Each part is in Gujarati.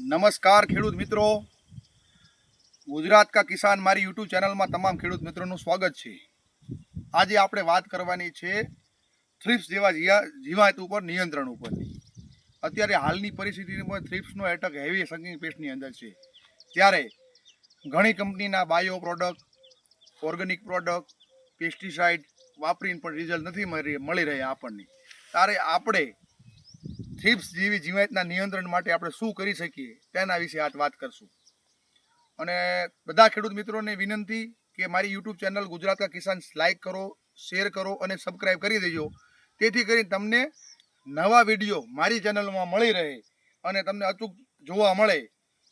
નમસ્કાર ખેડૂત મિત્રો. ગુજરાત કા કિસાન મારી યુટ્યુબ ચેનલમાં તમામ ખેડૂત મિત્રોનું સ્વાગત છે. આજે આપણે વાત કરવાની છે થ્રિપ્સ જેવા જીવા જીવાત ઉપર, નિયંત્રણ ઉપરની અત્યારે હાલની પરિસ્થિતિમાં થ્રિપ્સનો એટક હેવી સંગીંગ પેસ્ટની અંદર છે. ત્યારે ઘણી કંપનીના bio product organic product pesticide વાપરીને પણ રિઝલ્ટ નથી મળી રહ્યા આપણને. ત્યારે આપણે થ્રિપ્સ જેવી જીવાતના નિયંત્રણ માટે આપણે શું કરી શકીએ તેના વિશે આજ વાત કરશું. અને બધા ખેડૂત મિત્રોને વિનંતી કે મારી યુટ્યુબ ચેનલ ગુજરાત કા કિસાન લાઇક કરો, શેર કરો અને સબસ્ક્રાઈબ કરી દેજો. તેથી કરી તમને નવા વીડિયો મારી ચેનલમાં મળી રહે અને તમને અચૂક જોવા મળે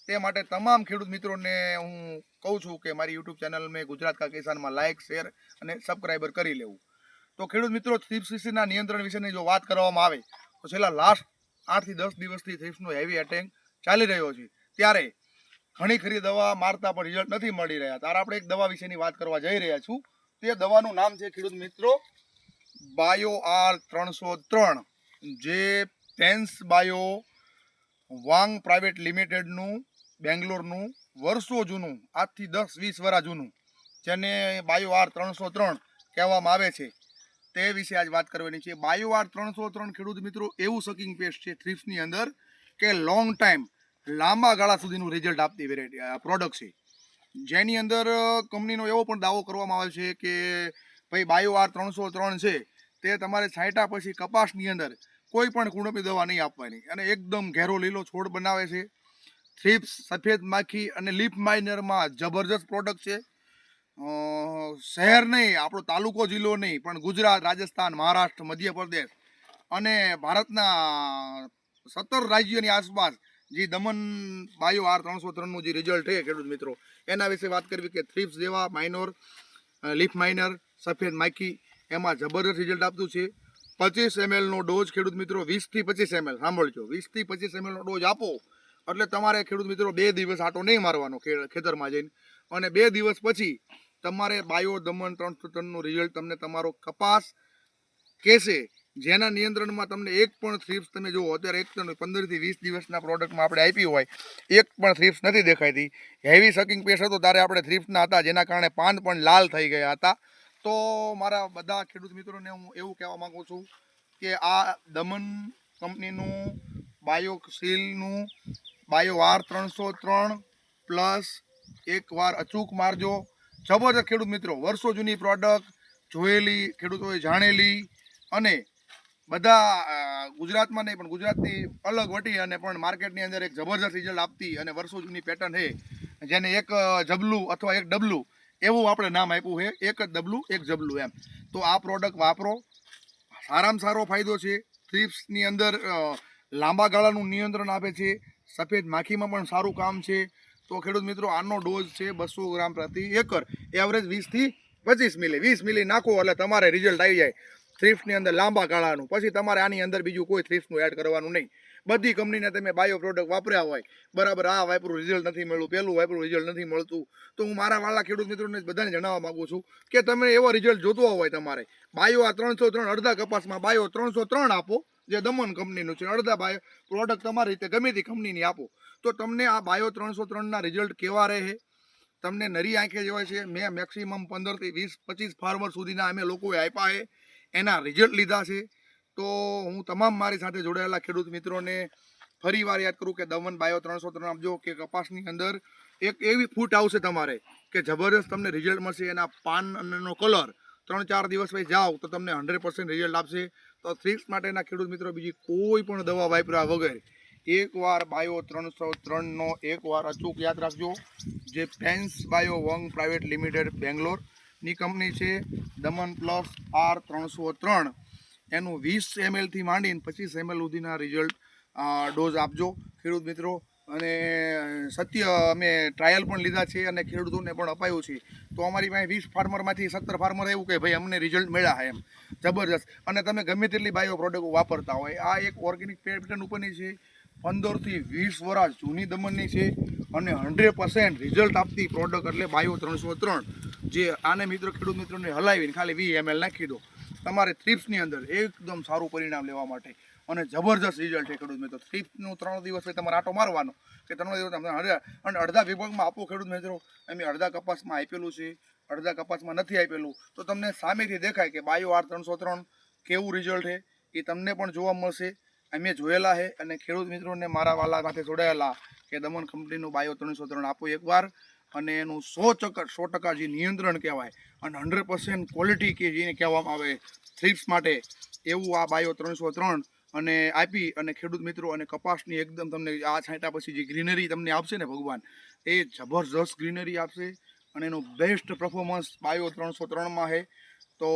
તે માટે તમામ ખેડૂત મિત્રોને હું કહું છું કે મારી યુટ્યુબ ચેનલ મેં ગુજરાત કા કિસાનમાં લાઇક શેર અને સબસ્ક્રાઈબર કરી લેવું. તો ખેડૂત મિત્રો, થ્રિપ્સ વિશેના નિયંત્રણ વિશેની જો વાત કરવામાં આવે, તો છેલ્લા લાસ્ટ આઠથી દસ દિવસથી થ્રિપ્સનો હેવી એટેક ચાલી રહ્યો છે. ત્યારે ઘણી ખરી દવા મારતા પણ રિઝલ્ટ નથી મળી રહ્યા. ત્યારે આપણે એક દવા વિશેની વાત કરવા જઈ રહ્યા છું. તે દવાનું નામ છે ખેડૂત મિત્રો બાયો આર ત્રણસો ત્રણ, જે પેન્સ બાયો વાંગ પ્રાઇવેટ લિમિટેડનું, બેંગ્લોરનું વર્ષો જૂનું આજથી દસ વીસ વર્ષ જૂનું, જેને બાયો આર ત્રણસો ત્રણ કહેવામાં આવે છે. તે વિશે આજ વાત કરવાની છે. બાયોવાર ત્રણસો ત્રણ ખેડૂત મિત્રો, એવું સકિંગ પેસ્ટ છે થ્રીપ્સની અંદર કે લોંગ ટાઈમ લાંબા ગાળા સુધીનું રિઝલ્ટ આપતી વેરાયટી પ્રોડક્ટ છે. જેની અંદર કંપનીનો એવો પણ દાવો કરવામાં આવે છે કે ભાઈ બાયોવાર ત્રણસો ત્રણ છે, તે તમારે છાંટા પછી કપાસની અંદર કોઈ પણ કુણપી દવા નહીં આપવાની. અને એકદમ ઘેરો લીલો છોડ બનાવે છે. થ્રીપ્સ સફેદ માખી અને લીપ માઇનરમાં જબરજસ્ત પ્રોડક્ટ છે. શહેર નહીં, આપણો તાલુકો જિલ્લો નહીં, પણ ગુજરાત, રાજસ્થાન, મહારાષ્ટ્ર, મધ્યપ્રદેશ અને ભારતના સત્તર રાજ્યોની આસપાસ જે દમન બાયો આર ત્રણસો ત્રણનું જે રિઝલ્ટ છે, ખેડૂત મિત્રો, એના વિશે વાત કરવી કે થ્રીપ્સ જેવા માઇનોર લીફ માઇનર સફેદ માખી, એમાં જબરદસ્ત રિઝલ્ટ આપતું છે. પચીસ એમએલનો ડોઝ ખેડૂત મિત્રો, વીસથી પચીસ એમએલ સાંભળજો, વીસથી પચીસ એમએલનો ડોઝ આપો, એટલે તમારે ખેડૂત મિત્રો બે દિવસ આટો નહીં મારવાનો ખેતરમાં જઈને, અને બે દિવસ પછી તમારે બાયો દમન ત્રણસો ત્રણનું રિઝલ્ટ તમને તમારો કપાસ કહેશે. જેના નિયંત્રણમાં તમને એક પણ થ્રીપ્સ તમે જુઓ, અત્યારે એક તો પંદરથી વીસ દિવસના પ્રોડક્ટમાં આપણે આપી હોય, એક પણ થ્રીપ્સ નથી દેખાતી હેવી સકિંગ પેશ હતો ત્યારે આપણે થ્રીપ્સના હતા, જેના કારણે પાન પણ લાલ થઈ ગયા હતા. તો મારા બધા ખેડૂત મિત્રોને હું એવું કહેવા માંગુ છું કે આ દમન કંપનીનું બાયો સીલનું બાયો આર ત્રણસો ત્રણ પ્લસ એકવાર અચૂક મારજો. જબરદસ્ત ખેડૂત મિત્રો, વર્ષો જૂની પ્રોડક્ટ જોયેલી, ખેડૂતોએ જાણેલી અને બધા ગુજરાતમાં નહીં, પણ ગુજરાતની અલગ વટી અને પણ માર્કેટની અંદર એક જબરજસ્ત રિઝલ્ટ આપતી અને વર્ષો જૂની પેટર્ન છે. જેને એક જબલું અથવા એક ડબલું, એવું આપણે નામ આપ્યું છે. એક જ ડબલું, એક જબલું એમ. તો આ પ્રોડક્ટ વાપરો. સારામાં સારો ફાયદો છે. થ્રીપ્સની અંદર લાંબા ગાળાનું નિયંત્રણ આપે છે. સફેદ માખીમાં પણ સારું કામ છે. તો ખેડૂત મિત્રો, આનો ડોઝ છે બસો ગ્રામ પ્રતિ એકર. એવરેજ વીસથી પચીસ મિલી, વીસ મિલી નાખો એટલે તમારે રિઝલ્ટ આવી જાય થ્રિફ્ટની અંદર લાંબા ગાળાનું. પછી તમારે આની અંદર બીજું કોઈ થ્રિફ્ટનું એડ કરવાનું નહીં. બધી કંપનીને તમે બાયો પ્રોડક્ટ વાપર્યા હોય, બરાબર, આ વાપરું રિઝલ્ટ નથી મળ્યું, પેલું વાપરું રિઝલ્ટ નથી મળતું. તો હું મારા વાળા ખેડૂત મિત્રોને બધાને જણાવવા માંગુ છું કે તમે એવો રિઝલ્ટ જોતો હોય તમારે. બાયો આ ત્રણસો ત્રણ અડધા કપાસમાં બાયો ત્રણસો ત્રણ આપો. જે દમન કંપનીનું છે, અડધા બાયો પ્રોડક્ટ તમારી રીતે ગમે તે કંપનીની આપો. તો તમને આ બાયો ત્રણસો ત્રણના રિઝલ્ટ કેવા રહે? તમને નરી આંખે જ હોય છે, મેં મેક્સિમમ પંદરથી વીસ, પચીસ ફાર્મર સુધીના અમે લોકોએ આપ્યા છે, એના રિઝલ્ટ લીધા છે. તો હું તમામ મારી સાથે જોડાયેલા ખેડૂત મિત્રોને ફરી વાર યાદ કરું કે દમન બાયો ત્રણસો ત્રણ આપજો કે કપાસની અંદર એક એવી ફૂટ આવશે તમારે કે જબરદસ્ત તમને રિઝલ્ટ મળશે. એના પાન અને કલર ત્રણ ચાર દિવસ પછી જાઓ તો તમને હંડ્રેડ પર્સન્ટ રિઝલ્ટ આપશે. તો થ્રીપ્સ માટેના ખેડૂત મિત્રો, બીજી કોઈ પણ દવા વાપર્યા વગર એકવાર બાયો ત્રણસો ત્રણનો એકવાર અચૂક યાદ રાખજો. જે ફેન્સ બાયો વંગ પ્રાઇવેટ લિમિટેડ બેંગ્લોરની કંપની છે, દમન પ્લસ આર ત્રણસો ત્રણ. એનું વીસ એમએલથી માંડીને પચીસ એમએલ સુધીના રિઝલ્ટ ડોઝ આપજો. ખેડૂત મિત્રો અને સત્ય અમે ટ્રાયલ પણ લીધા છે અને ખેડૂતોને પણ અપાયું છે. તો અમારી પાસે વીસ ફાર્મરમાંથી સત્તર ફાર્મર એવું કે ભાઈ અમને રિઝલ્ટ મળ્યા એમ. જબરજસ્ત. અને તમે ગમે તેટલી બાયો પ્રોડક્ટ વાપરતા હોય, આ એક ઓર્ગેનિક પેટર્ન ઉપરની છે. પંદરથી વીસ વર્ષ જૂની દમણની છે અને હંડ્રેડ પર્સન્ટ રિઝલ્ટ આપતી પ્રોડક્ટ એટલે બાયો ત્રણસો ત્રણ. જે આને મિત્રો, ખેડૂત મિત્રોને હલાવીને ખાલી વી એમએલ નાખી દો. તમારે થ્રીપ્સની અંદર એકદમ સારું પરિણામ લેવા માટે. અને જબરજસ્ત રિઝલ્ટ છે ખેડૂત મિત્રો. થ્રીપનું ત્રણ દિવસ તમારે આટો મારવાનો કે ત્રણ દિવસ તમને હર્યા અને અડધા વિભાગમાં આપો ખેડૂત મિત્રો. એમ અડધા કપાસમાં આપેલું છે. અડધા કપાસમાં નથી આપેલું. તો તમને સામેથી દેખાય કે બાયો આર ત્રણસો ત્રણ કેવું રિઝલ્ટ છે? એ તમને પણ જોવા મળશે. અમે જોયેલા છે અને ખેડૂત મિત્રોને મારા વાલા સાથે જોડાયેલા કે દમણ કંપનીનું બાયો ત્રણસો ત્રણ આપો એકવાર. અને એનું સો ટકા સો ટકા જે નિયંત્રણ કહેવાય અને હંડ્રેડ પર્સન્ટ ક્વોલિટી કે જેને કહેવામાં આવે થ્રીપ્સ માટે, એવું આ બાયો ત્રણસો ત્રણ અને આપી અને ખેડૂત મિત્રો અને કપાસની એકદમ તમને આ છાંટા પછી જે ગ્રીનરી તમને આપશે ને ભગવાન, એ જબરજસ્ત ગ્રીનરી આપશે અને એનો બેસ્ટ પરફોર્મન્સ બાયો ત્રણસો ત્રણમાં છે તો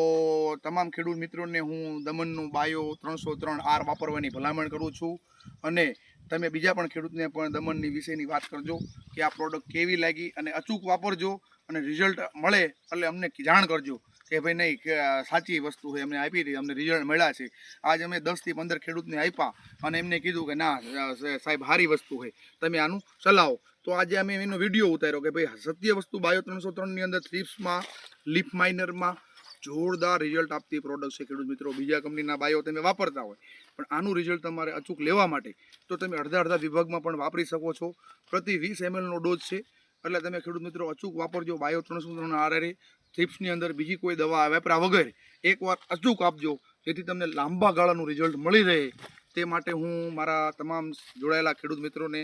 તમામ ખેડૂત મિત્રોને હું દમણનું બાયો ત્રણસો ત્રણ આર વાપરવાની ભલામણ કરું છું. અને તમે બીજા પણ ખેડૂતને પણ દમણની વિશેની વાત કરજો કે આ પ્રોડક્ટ કેવી લાગી અને અચૂક વાપરજો અને રિઝલ્ટ મળે એટલે અમને જાણ કરજો. કે ભાઈ નહીં, કે સાચી વસ્તુ છે અમને આપી હતી, અમને રિઝલ્ટ મળ્યા છે. આજ અમે દસથી પંદર ખેડૂતને આપ્યા અને એમને કીધું કે ના સાહેબ સારી વસ્તુ છે. તમે આનું ચલાવો. તો આજે અમે એનો વીડિયો ઉતાર્યો કે ભાઈ સત્ય વસ્તુ બાયો ત્રણસો ત્રણની અંદર થ્રીપ્સમાં, લીફ માઇનરમાં જોરદાર રિઝલ્ટ આપતી પ્રોડક્ટ છે ખેડૂત મિત્રો. બીજા કંપનીના બાયો તમે વાપરતા હોય. પણ આનું રિઝલ્ટ તમારે અચૂક લેવા માટે તો તમે અડધા અડધા વિભાગમાં પણ વાપરી શકો છો. પ્રતિ વીસ એમએલનો ડોઝ છે. એટલે તમે ખેડૂત મિત્રો અચૂક વાપરજો બાયો ત્રણસો ત્રણ આરે થ્રીપ્સની અંદર બીજી કોઈ દવા વેપરા વગર એકવાર અચૂક આપજો, જેથી તમને લાંબા ગાળાનું રિઝલ્ટ મળી રહે. તે માટે હું મારા તમામ જોડાયેલા ખેડૂત મિત્રોને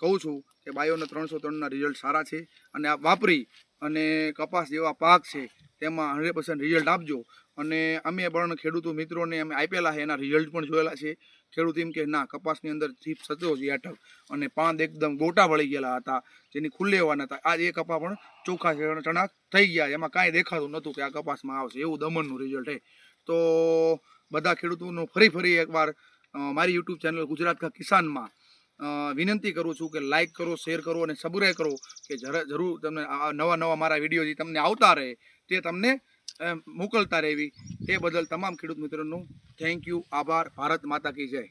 કહું છું કે બાયોના ત્રણસો ત્રણના રિઝલ્ટ સારા છે અને આ વાપરી અને કપાસ જેવા પાક છે, તેમાં હંડ્રેડ રિઝલ્ટ આપજો. અને અમે પણ ખેડૂતો મિત્રોને અમે આપેલા છે, એના રિઝલ્ટ પણ જોયેલા છે. ખેડૂત એમ કે, ના, કપાસની અંદર ચીપ થતો જ અટક અને પાંદ એકદમ ગોટા વળી ગયેલા હતા, જેની ખુલ્લેવાના હતા. આ એ કપા પણ ચોખ્ખા ચણાક થઈ ગયા એમાં કાંઈ દેખાતું નહોતું કે આ કપાસમાં આવશે. એવું દમણનું રિઝલ્ટ છે. તો બધા ખેડૂતોનું ફરી ફરી એકવાર મારી યુટ્યુબ ચેનલ ગુજરાત કા કિસાનમાં વિનંતી કરું છું કે લાઇક કરો શેર કરો અને સબસ્ક્રાઈબ કરો કે જરા જરૂર તમને નવા નવા મારા વીડિયો જે તમને આવતા રહે, તે તમને મોકલતા રહેવી. તે બદલ તમામ ખેડૂત મિત્રોનું થેન્ક યુ આભાર. ભારત માતા કી જય.